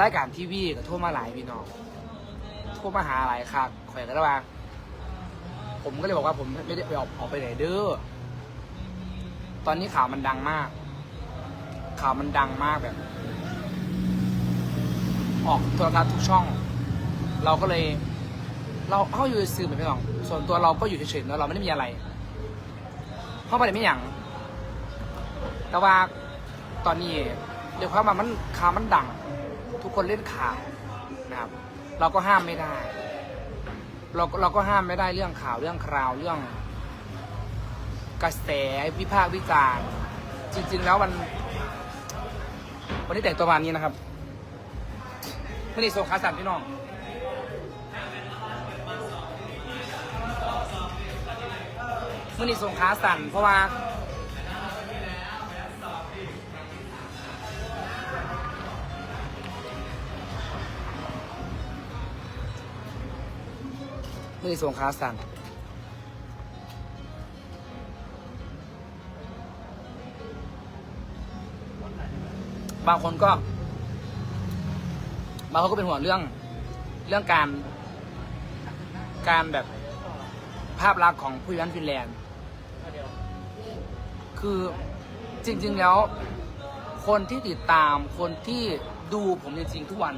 รายการทีวีก็โทั่วมาหลายพี่น้องโทั่วมาหาหลายคักข่อยก็เลยว่า ผมก็เลยบอกว่าผมไม่ได้ไปออกออกไปไหนเด้อตอนนี้ข่าวมันดังมาก ข่าวมันดังมากแบบ ออกโทรทัศน์ทุกช่อง เราก็เลย เราเข้าอยู่สื่อเหมือนพี่น้อง ส่วนตัวเราก็อยู่เฉยๆแล้วเราไม่ได้มีอะไรเพราะประเด็นไม่อย่างแต่ว่าตอนนี้เดี๋ยวความว่ามันข่าวมันดัง ทุกคนเล่นข่าวนะครับ เราก็ห้ามไม่ได้ เราเราก็ห้ามไม่ได้เรื่องข่าวเรื่องคราวเรื่องกระแสวิพากษ์วิจารณ์จริง ๆ แล้วมันวันนี้แต่งตัวมานี้นะครับไม่ได้ส่งขาสั่นพี่น้องมื่อนี้ส่งขาสั่นเพราะว่า มือส่งขาสั่นบางคนก็ บางคนก็เป็นห่วงเรื่อง เรื่องการ การแบบภาพลักษณ์ของผู้ยันฟินแลนด์ คือจริง ๆ แล้ว คนที่ติดตามคนที่ดูผมจริง ๆ ทุกวัน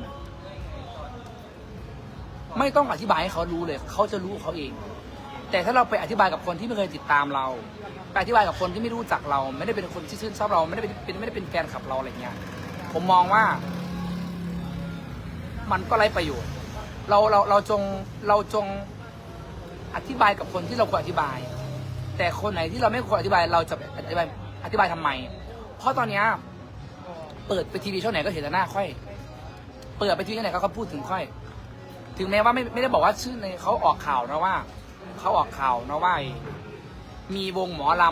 ไม่ต้องอธิบายให้เขารู้เลย เขาจะรู้เขาเอง แต่ถ้าเราไปอธิบายกับคนที่ไม่เคยติดตามเรา ไปอธิบายกับคนที่ไม่รู้จักเรา ไม่ได้เป็นคนที่ชื่นชอบเราไม่ได้เป็นไม่ได้เป็นแฟนคลับเราอะไรเงี้ย ผมมองว่า มันก็ไร้ประโยชน์ เราเราเราจงเราจงอธิบายกับคนที่เราควรอธิบาย แต่คนไหนที่เราไม่ควรอธิบายเราจะอธิบายอธิบายทำไม เพราะตอนเนี้ยเปิดไปทีวีช่องไหนก็เห็นแต่หน้าค่อย เปิดไปทีวีช่องไหนก็เขาพูดถึงค่อย ถึงแม้ว่าไม่ไม่ได้บอกว่าชื่อในเขาออกข่าวนะว่าเขาออกข่าวนะว่ามีวงหมอล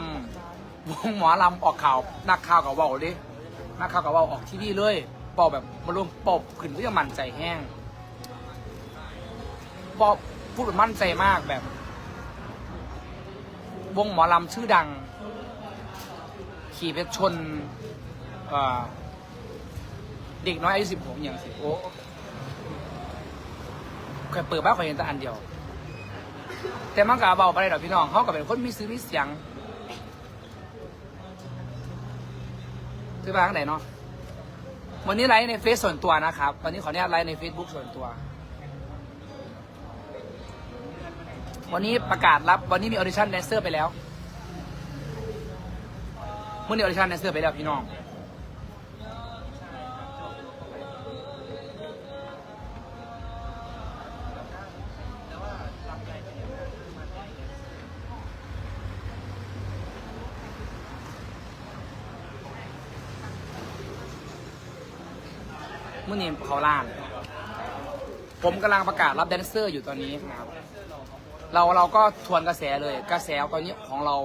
ำวงหมอลำออกข่าวนักข่าวกับเบาดินักข่าวกับเบาออกทีวีเลยป่าแบบมารวมปอบขึ้นเพื่อมั่นใจแห้งปอบพูดแบบมั่นใจมากแบบ วงหมอลำชื่อดัง ขี่ไปชนเอ่อเด็กน้อยอายุสิบหกอย่างสิโอ้ เคยเปิดบ้านเคยเห็นแต่อันเดียว แต่มันกับเบาไปเลยดอกพี่น้องเขาก็เป็นคนมีซื้อมีเสียงซื้อบ้านไหนเนาะวันนี้ไลฟ์ในเฟซส่วนตัวนะครับวันนี้ขออนุญาตไลฟ์ใน Facebook ส่วนตัว วันนี้ประกาศรับวันนี้มีออดิชั่นแดนเซอร์ไปแล้วเมื่อนี้ออดิชั่นแดนเซอร์ไปแล้วพี่น้อง มื่อนี้เขาล่างผมกำลังประกาศรับแดนเซอร์อยู่ตอนนี้นะครับ เราเราก็ทวนกระแสเลย กระแสตอนนี้ของเรา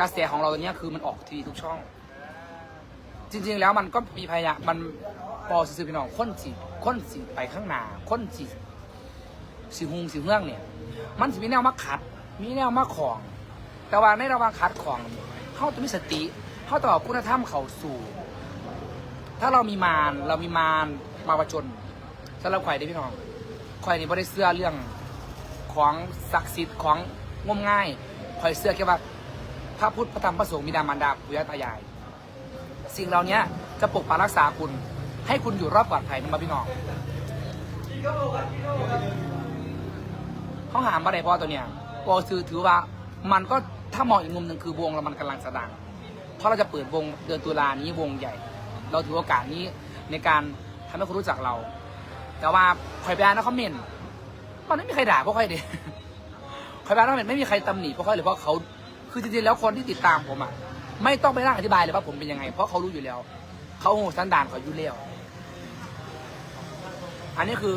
กระแสของเราตอนนี้คือมันออกทีวีทุกช่อง จริง ๆ แล้วมันก็มีพยายามมันปอสื่อพี่น้องค้นสีค้นสีไปข้างหน้าค้นสีสีหุงสีเฮืองเนี่ย มันจะมีแนวมาขัด มีแนวมาของ แต่ว่าในระหว่างขัดของเขาต้องมีสติเขาต้อคุณธรรมเขาสู่ ถ้าเรามีมารเรามีมารมาประจนสำหรับข่อยได้พี่น้องข่อยนี่บ่ได้เสื้อเรื่องของศักดิ์สิทธิ์ของงมง่ายข่อยเสื้อแค่ว่าพระพุทธพระธรรมพระสงฆ์มีดามารดาปุยตายาย สิ่งเหล่านี้จะปกปักรักษาคุณ ให้คุณอยู่รอดปลอดภัยนะพี่น้องเขาหามอะไรพอตัวเนี้ยปอซื้อถือว่ามันก็ถ้ามองอีกมุมหนึ่งคือวงเรามันกำลังสดัง เพราะเราจะเปิดวงเดือนตุลานี้วงใหญ่ เราถือโอกาสนี้ในการทำให้คนรู้จักเรา แต่ว่าคอยไปอ่านนะคอมเมนต์มันไม่มีใครด่าพวกค่อยเดีคอยไปอ่านคอมเมนต์ไม่มีใครตำหนิพวกค่อยเลยเพราะเขาคือจริงๆแล้วคนที่ติดตามผมอะไม่ต้องไปนั่งอธิบายเลยว่าผมเป็นยังไง เพราะเขารู้อยู่แล้ว เขาโหสันดานเขาอยู่แล้วอันนี้คือ